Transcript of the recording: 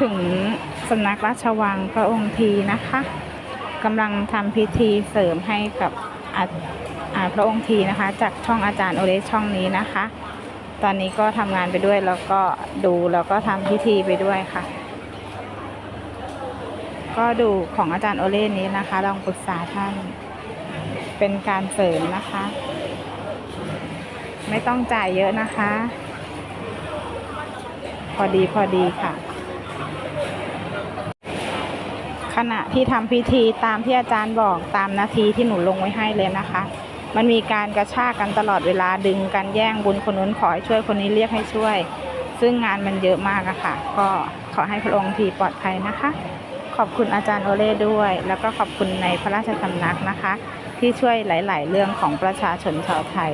ถึงสำนักราชวังพระองค์ทีนะคะกำลังทำพิธีเสริมให้กับพระองค์ทีนะคะ จากช่องอาจารย์โอเลช่องนี้นะคะ ตอนนี้ก็ทำงานไปด้วยแล้วก็ดูแล้วก็ทำพิธีไปด้วยค่ะ ก็ดูของอาจารย์โอเล่นี้นะคะ ลองปรึกษาท่าน เป็นการเสริมนะคะ ไม่ต้องจ่ายเยอะนะคะ พอดีพอดีค่ะ ขณะที่ทำพิธีตามที่อาจารย์บอกตามนาทีที่หนูลงไว้ให้เลยนะคะ มันมีการกระชากกันตลอดเวลาดึงกันแย่งบุญคนนู้นขอให้ช่วยคนนี้เรียกให้ช่วย ซึ่งงานมันเยอะมากอะค่ะ ก็ขอให้พระองค์ทีปลอดภัยนะคะ ขอบคุณอาจารย์โอเล่ด้วย แล้วก็ขอบคุณในพระราชสำนักนะคะ ที่ช่วยหลาย ๆ เรื่องของประชาชนชาวไทย